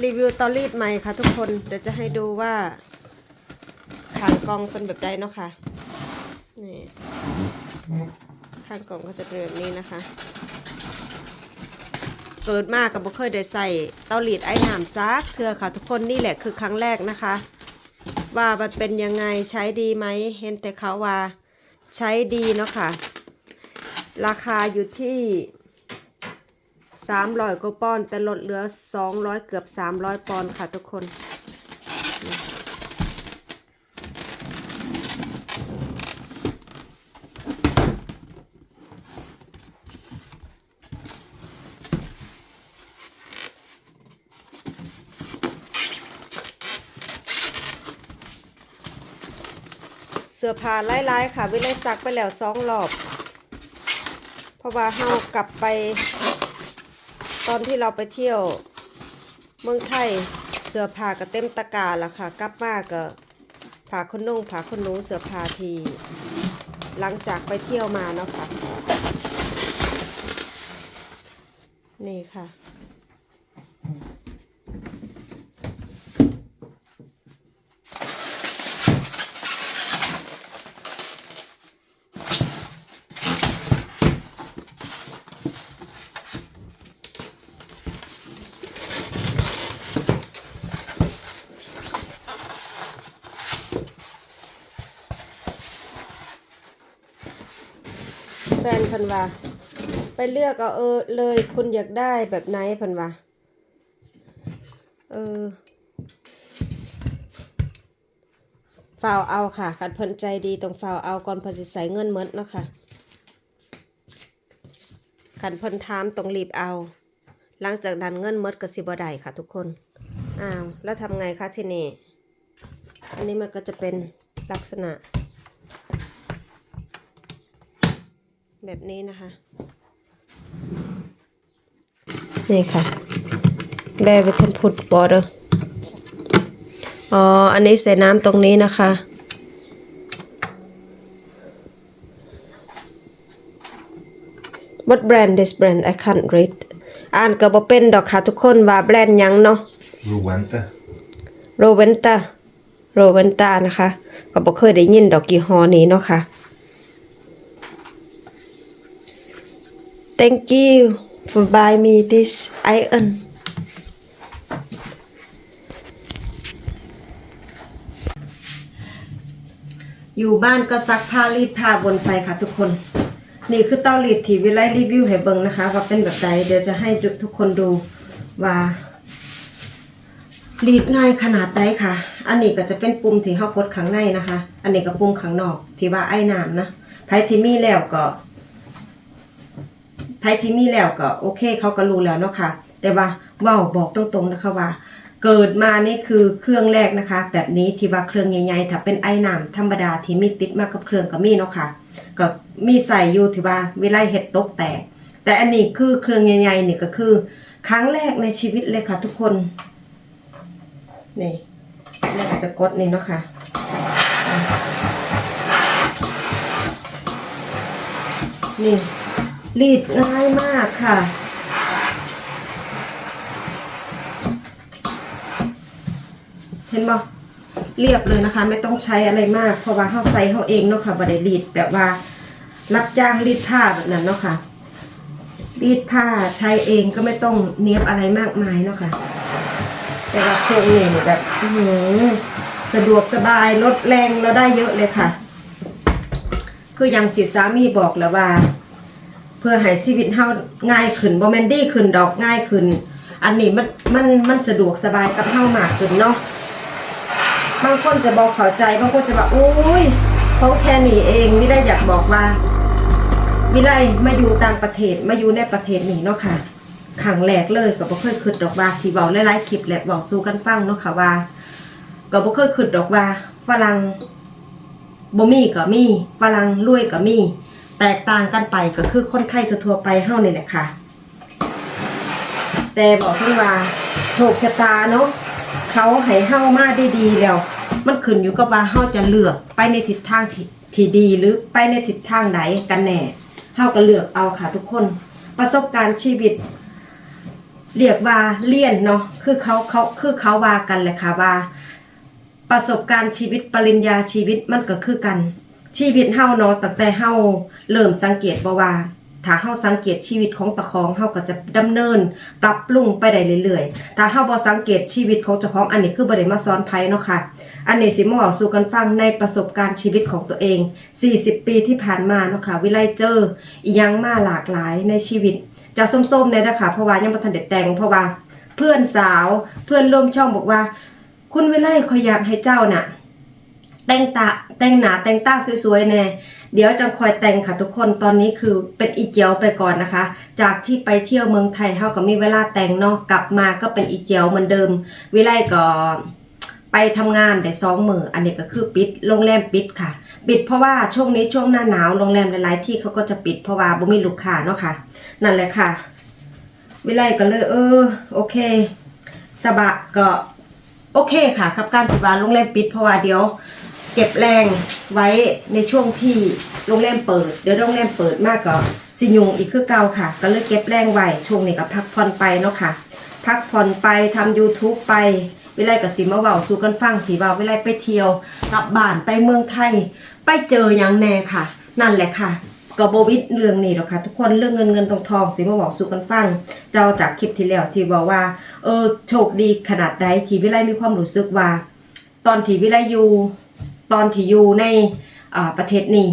รีวิวเตอรีดใหม่ค่ะทุกคนเดี๋ยวจะให้ดูว่าขางกองเป็นแบบใดเนาะค่ะนี่ขางกองก็จะเป็นแบบนี้นะคะ เกิดมากกับบ่เคยได้ใส่เตารีดไอ้น้ำจักเทือค่ะ ทุกคนนี่แหละคือครั้งแรกนะคะ ว่ามันเป็นยังไงใช้ดีไหมเห็นแต่เขาว่าใช้ดีเนาะค่ะ ราคาอยู่ที่ 300กว่าปอนด์แต่ลดเหลือ 200 เกือบ 300 ปอนด์ค่ะทุกคน เสื้อผ้าไล่ๆค่ะ วิเลยซักไปแล้วสองรอบ เพราะว่าเฮากลับไป ตอนที่เราไปเที่ยวเมืองไทยเสื้อผ้าก็เต็มตะกาแล้วค่ะ กลับมาก็ผ้าขนนุ่งผ้าขนหนูเสื้อผ้าทีหลังจากไปเที่ยวมาเนาะค่ะ นี่ค่ะ แฟ นเพันว่า ไปเลือกเอาเออเลยคุณอยากได้แบบไหนพันว่าเออฝาเอาค่ะกัดเพิ่นใจดีตรงฝาเอาก่อนเพิ่นสิใส่เงินเมดเนาะค่ะขันเพิ่นถามตรงรีบเอา หลังจากนั้นเงินเมดก็สิบ่ได้ค่ะทุกคนอ้าวแล้วทำไงคะทีนี้อันนี้มันก็จะเป็นลักษณะ แบบนี้นะคะ นี่ค่ะ แบบวิทันพุดบอเดอร์อ๋อ อันนี้ใส่น้ำตรงนี้นะคะ What brand this brand I can't read อ่านก็บ่เป็นดอกค่ะทุกคนว่าแบรนด์หยังเนาะ Rwanda. โรเวนตาโรเวนตานะคะก็บ่เคยได้ยินดอกกี่ฮอนี้เนาะค่ะ Thank you for buy me this iron อยู่บ้านก็ซักผ้ารีดผ้าบนไปค่ะทุกคน นี่คือเตารีดที่วิไลรีวิวให้เบิงนะคะ ว่าเป็นแบบใดเดี๋ยวจะให้ทุกคนดูว่ารีดง่ายขนาดใดค่ะ อันนี้ก็จะเป็นปุ่มที่เฮากดข้างในนะคะ อันนี้ก็ปุ่มข้างนอกที่ว่าไอ้น้ำนะไผที่มีแล้วก็ ไผที่มีแล้วก็โอเคเขาก็รู้แล้วเนาะค่ะ แต่ว่าเว้าบอกตรงๆนะคะว่า เกิดมานี่คือเครื่องแรกนะคะ แบบนี้ที่ว่าเครื่องใหญ่ๆถ้าเป็นไอ้น้ำธรรมดาที่มีติดมากับเครื่องก็มีเนาะค่ะ ก็มีใส่อยู่ที่ว่าเวลเฮ็ดตกแตกแต่อันนี้คือเครื่องใหญ่ๆนี่ก็คือ ครั้งแรกในชีวิตเลยค่ะทุกคนนี่นี่ก็จะกดนี่เนาะค่ะ นี่ รีดง่ายมากค่ะ เห็นบ่เรียบเลยนะคะ ไม่ต้องใช้อะไรมาก เพราะว่าเฮาใส่เฮาเองเนาะค่ะบ่ได้รีดแบบว่า รับจ้างรีดผ้าแบบนั้นเนาะค่ะ รีดผ้าใช้เองก็ไม่ต้องเนียบอะไรมากมายเนาะค่ะ แต่ว่าเครื่องนี่แบบหือสะดวกสบายลดแรงเราได้เยอะเลยค่ะ คืออย่างจิตสามีบอกแล้วว่า เพื่อให้ชีวิตเฮาง่ายขึ้นบ่แม่นดีขึ้นดอกง่ายขึ้น อันนี้มันมันมันสะดวกสบายกับเฮามากขึ้นเนาะบางคนจะบอกเข้าใจบางคนจะบอกอุ้ยเขาแค่นี้เองไม่ได้อยากบอกว่าวิไลมาอยู่ต่างประเทศมาอยู่ในประเทศนี้เนาะค่ะขังแหลกเลยก็บ่เคยคิดดอกว่าที่เว้าหลายๆคลิปแหละเว้าสู่กันฟังเนาะค่ะว่าก็บ่เคยคิดดอกว่าฝรั่งบ่มีก็มีฝรั่งรวยก็มี แตกต่างกันไปก็คือคนไทยทั่วไปเฮ้านี่แหละค่ะ แต่บอกเพิ่ว่าโชคชะตาเนาะเขาให้เฮ้ามาได้ดีแล้ว มันขึ้นอยู่กับว่าเฮ้าจะเลือกไปในทิศทางที่ที่ดีหรือไปในทิศทางไหนกันแน่เฮ้าก็เลือกเอาค่ะทุกคน ประสบการณ์ชีวิต เรียกว่าเลี่ยนเนาะคือเขาเขาคือเขาว่ากันแหละค่ะว่า ประสบการณ์ชีวิตปริญญาชีวิตมันก็คือกัน ชีวิตเฮาเนาะตั้งแต่เฮาเริ่มสังเกตบ่ว่าถ้าเฮาสังเกตชีวิตของตะของเฮาก็จะดำเนิน ปรับปรุงไปได้เรื่อยๆ ถ้าเฮาบ่สังเกตชีวิตของเจ้าของอันนี้คือบ่ได้มาสอนไผเนาะค่ะ อันนี้สิมาเว้าสู่กันฟังในประสบการณ์ชีวิตของตัวเอง 40 ปีที่ผ่านมาเนาะค่ะ วิไลเจออียังมาหลากหลายในชีวิต จะส้มๆเนี่ยนะคะเพราะว่ายังบ่ทันได้แต่งเพราะว่าเพื่อนสาวเพื่อนร่วมช่องบอกว่า คุณวิไลขอยอยากให้เจ้าน่ะแต่งตา แต่งหนาแต่งตาสวยๆแน่เดี๋ยวจะคอยแต่งค่ะทุกคนตอนนี้คือเป็นอีเจียวไปก่อนนะคะ จากที่ไปเที่ยวเมืองไทยเฮาก็มีเวลาแต่งเนาะกลับมาก็เป็นอีเจียวเหมือนเดิม วิไลก็ไปทำงานได้สองมืออันนี้ก็คือปิดโรงแรมปิดค่ะ ปิดเพราะว่าช่วงนี้ช่วงหน้าหนาวโรงแรมหลายๆที่เขาก็จะปิดเพราะว่าบ่มีลูกค้าเนาะค่ะ นั่นแหละค่ะ วิไลก็เลยเออโอเคสบะก็โอเคค่ะ กับการที่ว่าโรงแรมปิดเพราะว่าเดี๋ยว เก็บแรงไว้ในช่วงที่โรงแรมเปิด เดี๋ยวโรงแรมเปิดมากก็สิยุงอีกคือเก่าค่ะ ก็เลยเก็บแรงไว้ช่วงนี้ก็พักผ่อนไปเนาะค่ะ พักผ่อนไปทำ YouTube ไปวิไลกับสิมาเว้าสู่กันฟังที่ว่าวิไลไปเที่ยวกลับบ้านไปเมืองไทย ไปเจออย่างแน่ค่ะ นั่นแหละค่ะก็บวิดเรื่องนี้หรอกค่ะ ทุกคนเรื่องเงินเงินทองทองสิมาบอกสู่กันฟัง เจ้าจากคลิปที่แล้วที่บอกว่าเออโชคดีขนาดใดที่วิไลมีความรู้สึกว่า ตอนที่วิไลอยู่ ตอนที่อยู่ในประเทศนี้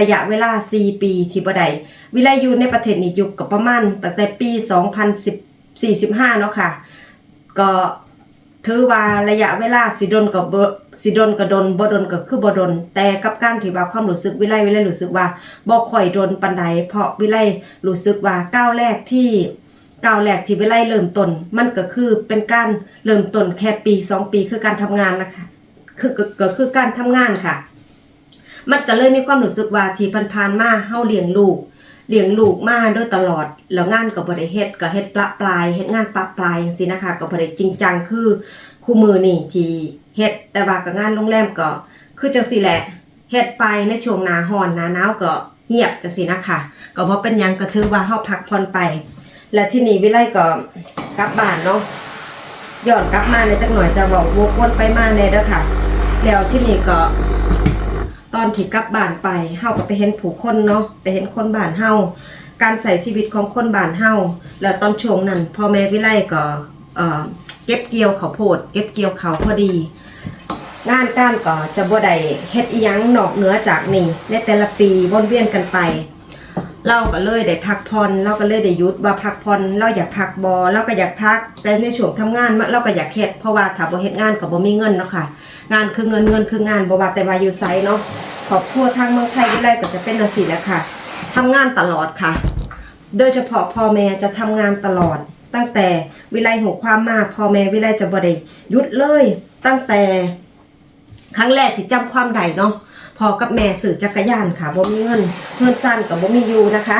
ระยะเวลา 4 ปีที่บ่ได้วิไลอยู่ในประเทศนี้อยู่กับประมาณตั้งแต่ปี 2045เนาะค่ะ ก็ถือว่าระยะเวลาสิดนกับบสิดนกับดนบ่ดนก็คือบ่ดน แต่กับการที่ว่าความรู้สึกวิไลวิไลรู้สึกว่าบ่ค่อยดนปานใดเพราะวิไลรู้สึกว่าก้าวแรกที่ก้าวแรกที่วิไลเริ่มต้น มันก็คือเป็นการเริ่มต้นแค่ปีสองปีคือการทำงานนะคะ คือก็คือการทำงานค่ะ มันก็เลยมีความรู้สึกว่าที่ผ่านๆมาเฮาเลี้ยงลูกเลี้ยงลูกมาโดยตลอด แล้วงานก็บ่ได้เฮ็ดก็เฮ็ดปละปลายเฮ็ดงานปละปลายจังซี่นะคะก็บ่ได้จริงจังคือคู่มือนี่ที่เฮ็ดแต่ว่าก็งานโรงแรมก็คือจังซี่แหละเฮ็ดไปในช่วงหน้าร้อนหน้าหนาวก็เงียบจังซี่นะคะก็บ่เป็นหยังก็ถือว่าเฮาพักผ่อนไป และที่นี่วิไลก็กลับบ้านเนาะ ย้อนกลับมาในจักหน่อยจะบอกวกวนไปมาในเด้อค่ะ แล้วที่นี่ก็ ตอนที่กลับบ้านไปเฮาก็ไปเห็นผู้คนเนาะไปเห็นคนบ้านเฮาการใส่ชีวิตของคนบ้านเฮาแล้วตอนช่วงนั้นพ่อแม่วิไลก็เออเก็บเกี่ยวเขาโพด เก็บเกี่ยวเขาพอดี งานการก็จะบ่ได้เฮ็ดอีหยังนอกเหนือจากนี่ในแต่ละปีวนเวียนกันไป เราก็เลยได้พักผ่อนเราก็เลยได้หยุดว่าพักผ่อนเราอยากพักบอเราก็อยากพัก แต่ในช่วงทำงานเราก็อยากเฮ็ดเพราะว่าถ้าบ่เฮ็ดงานก็บ่มีเงินเนาะค่ะ งานคือเงินเงินคืองานบ่ว่าแต่ว่าอยู่ไสเนาะครอบครัวทางเมืองไทยวิไลก็จะเป็นจังซี่แหละค่ะทำงานตลอดค่ะ โดยเฉพาะพ่อแม่จะทำงานตลอด ตั้งแต่วิไลหูความมาพ่อแม่วิไลจะบ่ได้หยุดเลย ตั้งแต่ ครั้งแรกที่จำความได้เนาะ พอกับแม่สื่อจักรยานค่ะบ่มีเงินเงินสั้นกับบ่มีอยู่นะคะ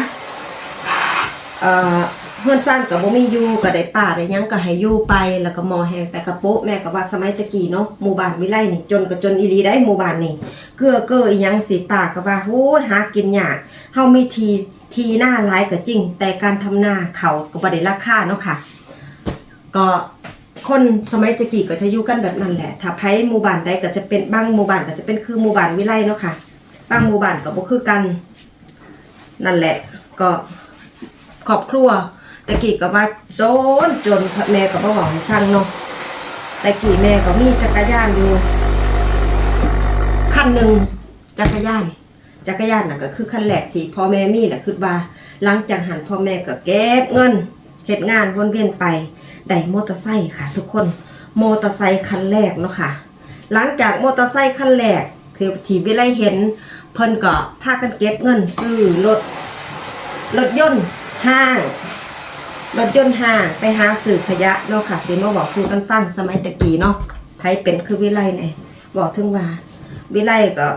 เอ่อเงินสั้นกับบ่มีอยู่ก็ได้ป่าได้ยังก็ให้อยู่ไปแล้วก็มอแหงแต่กระโปะแม่ก็ว่าสมัยตะกี้เนาะหมู่บ้านวิไลนี่จนก็จนอีลีได้หมู่บ้านนี่เกื้อเก้ออียังสิป่าก็ว่าโอ้หากินยากเฮามีทีทีหน้าหลายก็จริง แต่การทำนาเขาก็บ่ได้ราคาเนาะค่ะ ก็ คนสมัยตะกี้ก็จะอยู่กันแบบนั้นแหละ ถ้าไผหมู่บ้านใดก็จะเป็นบางหมู่บ้านก็จะเป็นคือหมู่บ้านวิไลเนาะค่ะ บางหมู่บ้านก็บ่คือกัน นั่นแหละ ก็ครอบครัวตะกี้ก็ว่าโจนจนแม่ก็บ่หวังฟังเนาะตะกี้แม่ก็มีจักรยานอยู่คันหนึ่งจักรยาน จักรยานน่ะก็คือคันแรกที่พ่อแม่มีแหละคือว่าหลังจากหันพ่อแม่ก็เก็บเงินเฮ็ดงานวนเวียนไป ได้มอเตอร์ไซค์ค่ะ ทุกคนมอเตอร์ไซค์คันแรกเนาะค่ะ หลังจากมอเตอร์ไซค์คันแรกที่ที่วิไลเห็นเพิ่นก็พากันเก็บเงินซื้อรถรถยนต์ห้างรถยนต์ห้างไปหาสื่อขยะเนาะค่ะสิมาบอกสู่กันฟังสมัยตะกี้เนาะไผเป็นคือวิไลเนี่ยบอกถึงว่าวิไลก็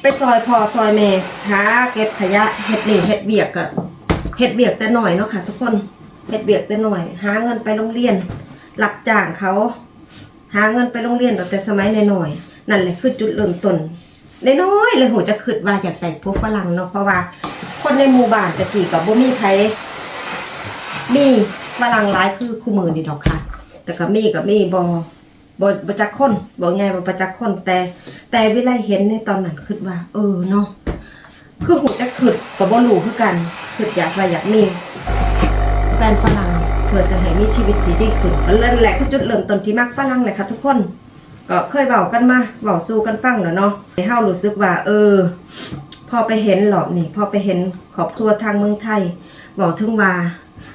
ไปซอยพอซอยแม่หาเก็บขยะเฮ็ดนี่เฮ็ดเบียกก็ เฮ็ดเบียกแต่หน่อยเนาะค่ะ ทุกคนเฮ็ดเบียกแต่หน่อย หาเงินไปโรงเรียนรับจ้างเขา หาเงินไปโรงเรียนตั้งแต่สมัยน้อยๆนั่นแหละคือจุดเริ่มต้นน้อยๆเลยหูจะคิดว่าอยากแต่งพวกฝรั่งเนาะเพราะว่า คนในหมู่บ้านตะกี้กับบ่มีไผมีฝรั่งหลายคือคู่มือนี่ดอกค่ะ แต่ก็มีก็มีบ่บ่บ่จักคนบ่ไงบ่ประจักคนแต่แต่วิไลเห็นในตอนนั้นคิดว่า เออเนาะคือหูจะคิดก็บ่รู้คือกัน คิดอยากว่าอยากมีแฟนฝรั่งเพื่อจะให้มีชีวิตที่ดีขึ้นก็นั่นแหละคือจุดเริ่มต้นที่มักฝรั่งแหละค่ะทุกคน ก็เคยเว้ากันมาเว้าสู่กันฟังแล้วเนาะให้เฮารู้สึกว่า เออ พอไปเห็นหรอบนี่ พอไปเห็นครอบครัวทางเมืองไทยบอกถึงว่า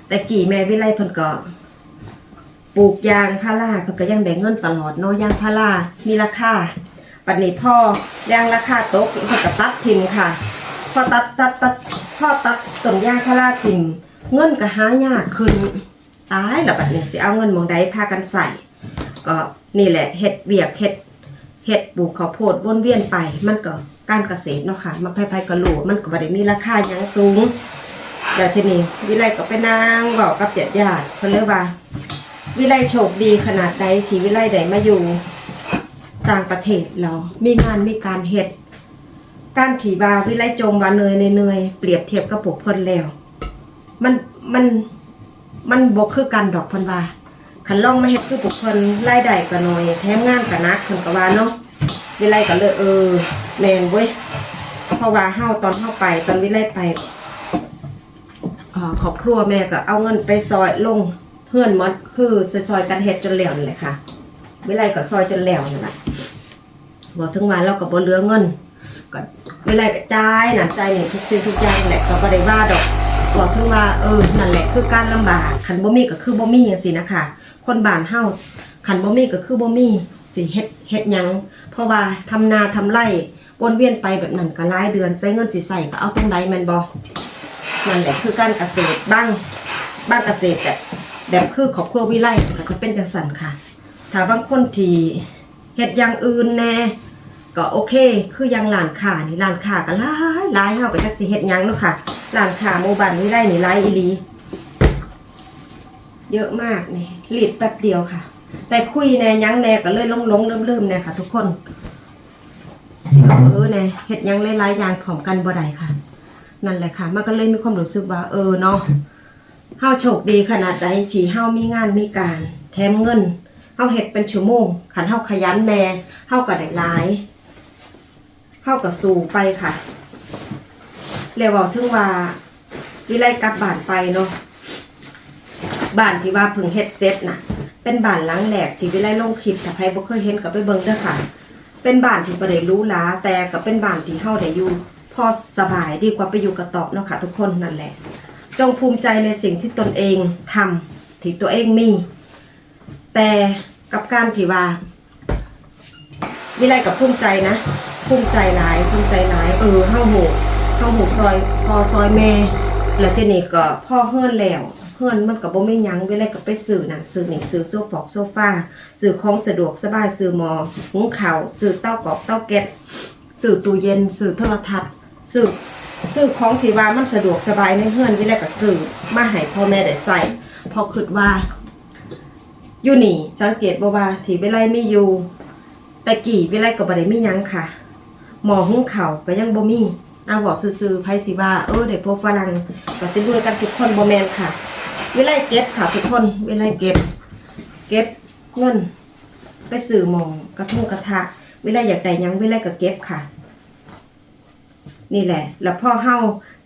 แต่กี่แม่วิไลเพิ่นก็ปลูกยางพาราเพิ่นก็ยังได้เงินตลอดเนาะยางพารามีราคาปัจนี้พ่อยางราคาตกเพิ่นก็ตัดทิ้งค่ะ พอตัดตัดตัด พ่อตัดต้นยางพาราทิ้งเงินก็หายากขึ้นตายแล้วบัดนี้สิเอาเงินมองใดพากันใส่ ก็นี่แหละเฮ็ดเวียกเฮ็ดเฮ็ดปลูกข้าวโพดวนเวียนไป มันก็การเกษตรเนาะค่ะมาไผๆก็รู้มันก็บ่ได้มีราคาหยังสูงแล้วทีนี้วิไลก็ไปนั่งเว้ากับญาติญาติเพิ่นเลยว่า วิไลโชคดีขนาดใดที่วิไลได้มาอยู่ต่างประเทศเรามีงานมีการเฮ็ด การที่ว่าวิไลจมวาเนื่อยเนยเปรียบเทียบกับพวกเพิ่นแล้ว มันมันมันบ่คือกันดอกเพิ่นว่าคันล่องมาเฮ็ดคือพวกเพิ่นรายได้ก็น้อยแถมงานก็หนักเพิ่นก็ว่าเนาะวิไลก็เลยเออแม่นเว้ยเพราะว่าเฮาตอนเฮาไปตอนวิไลไปเอ่อครอบครัวแม่ก็เอาเงินไปซอยลงเพื่อนมดคือซอยกันเฮ็ดจนแล้วนั่แหละค่ะวิไลก็ซอยจนแล้วนั่นแหละบอกถึงว่าเราก็บ่เหลือเงินก็ วิไลก็จ่ายน่ะจ่ายนี่ทุกสิ่งทุกอย่างแหละก็บ่ได้ว่าดอกบอกถึงว่าเออนั่นแหละคือการลำบากขันบ่มีก็คือบ่มีจังซี่นะคะ คนบ้านเฮาขันบ่มีก็คือบ่มีสิเฮ็ดเฮ็ดหยังเพราะว่าทำนาทำไร่วนเวียนไปแบบนั้นก็หลายเดือนใช้เงินสิใส่ก็เอาตรงใดแม่นบ่นั่นแหละคือการเกษตรบ้างบ้านเกษตรแบบแบบคือครอบครัววิไลก็จะเป็นจังซั่นค่ะ ถ้าบางคนที่เฮ็ดอย่างอื่นแน่ ก็โอเค คือยังร้านค้านี่ร้านค้าก็หลายหลายเฮาก็จักสิเฮ็ดหยังเนาะค่ะร้านค้าหมู่บ้านวิไลนี่หลายอีหลีเยอะมากนี่รีดแป๊บเดียวค่ะ แต่คุยแน่ยังแน่ก็เลยลงลงๆลืมลืมแน่ค่ะ ทุกคนสิเออแน่เฮ็ดยังหลายๆอย่างพร้อมกันบ่ได้ค่ะ นั่นแหละค่ะ มันก็เลยมีความรู้สึกว่า เออเนาะเฮาโชคดีขนาดใดที่เฮามีงานมีการ แถมเงินเฮาเฮ็ดเป็นชั่วโมงคันเฮาขยันแน่เฮาก็ได้หลาย เฮาก็สู้ไปค่ะแล้วเว้าถึงว่าวิไลกลับบ้านไปเนาะบ้านที่ว่าพิ่งเฮ็ดเสร็จน่ะ เป็นบ้านหลังแรกที่วิไลลงคลิปถ้าใครบ่เคยเห็นก็ไปเบิ่งเด้อค่ะ เป็นบ้านที่บ่ได้รูหราแต่ก็เป็นบ้านที่เฮาได้อยู่พอสบายดีกว่าไปอยู่กระตอบเนาะค่ะ ทุกคนนั่นแหละ จงภูมิใจในสิ่งที่ตนเองทำที่ตัวเองมี แต่กับการที่ว่า วิไลกับภูมิใจนะภูมิใจหลายภูมิใจหลาย เออเฮาหูเฮาหูซอยพอซอยแม่ แล้วทีนี้ก็พ่อเฮือนแล้วเฮือนมันก็บ่มีหยังวิไลก็ไปซื้อนั่นซื้อนี่ซื้อโซฟอกโซฟาซื้อของสะดวกสบายซื้อหมอหุงข้าวซื้อเต้ากอบเต้าแก๊สซื้อตู้เย็นซื้อโทรทัศน์ซื้อซื้อของที่ว่ามันสะดวกสบายในเฮือนวิไลก็ซื้อมาให้พ่อแม่ได้ใส่พอคิดว่าอยู่นี่สังเกตบ่ว่าที่วิไลมีอยู่ แต่กี่วิไลก็บ่ได้มียังค่ะหมอหุ้งเข้าก็ยังบ่มีเอาบอกซื่อๆไผสิว่าเออได้พบฝรั่งก็สิด้วยกันทุกคนบ่แมนค่ะ วิไลเก็บค่ะทุกคนวิไลเก็บ เก็บเงินไปซื้อหมองกระทุ่งกระทะวิไลอยากได้ยังวิไลก็เก็บค่ะ นี่แหละ แล้วพ่อเฮา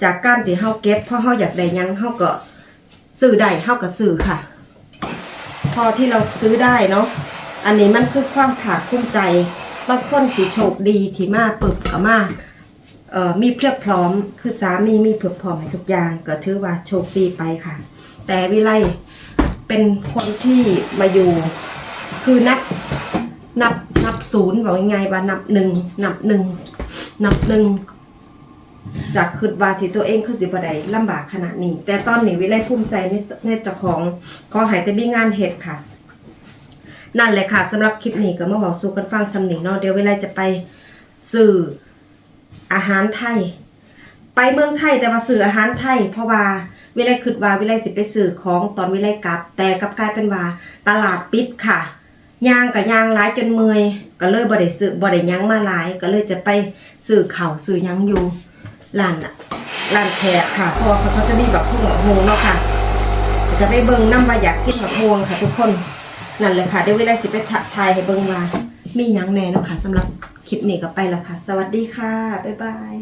จากการที่เฮาเก็บพ่อเฮาอยากได้ยังเฮาก็ซื้อได้เฮาก็ซื้อค่ะ พอที่เราซื้อได้เนาะ อันนี้มันคือความภาคภูมิใจบางคนที่โชคดีที่มาปึบก็มาเอ่อมีเพียบพร้อม คือสามีมีเพียบพร้อมให้ทุกอย่างก็ถือว่าโชคดีไปค่ะ แต่วิไลเป็นคนที่มาอยู่ คือนับนับนับศูนย์บอกยังไงว่านับหนึ่งนับหนึ่งนับหนึ่งจากคืดว่าที่ตัวเองคือสิบไดลำบากขนาดนี้ แต่ตอนนี้วิไลภูมิใจในในเจ้าของขอหายแต่มีงานเห็ดค่ะ นั่นแหละค่ะสำหรับคลิปนี้ก็มาบอกสู่กันฟังสำนีเนาะเดี๋ยวเวลาจะไปสื่ออาหารไทย ไปเมืองไทยแต่ว่าสื่ออาหารไทย เพราะว่าวิไลคิดว่าวิไลสิไปสื่อของตอนวิไลกลับ แต่กลับกลายเป็นว่าตลาดปิดค่ะยางกับยางหลายจนเมื่อยก็เลยบ่ได้ซื้อบ่ได้ยังมาหลาย ก็เลยจะไปสื่อเข่าสื่อยังอยู่ร้านน่ะร้านแขกค่ะเพราะว่าเขาจะมีแบบพวกหัวหงเนาะค่ะ จะไปเบิ่งน้ำว่าอยากกินผักม่วงค่ะทุกคน นั่นเลยค่ะเดี๋ยวเวลาสิไปถ่ายให้เบิ่งมามีหยังแหน่เนาะค่ะสำหรับคลิปนี้ก็ไปแล้วค่ะ สวัสดีค่ะ บ๊ายบาย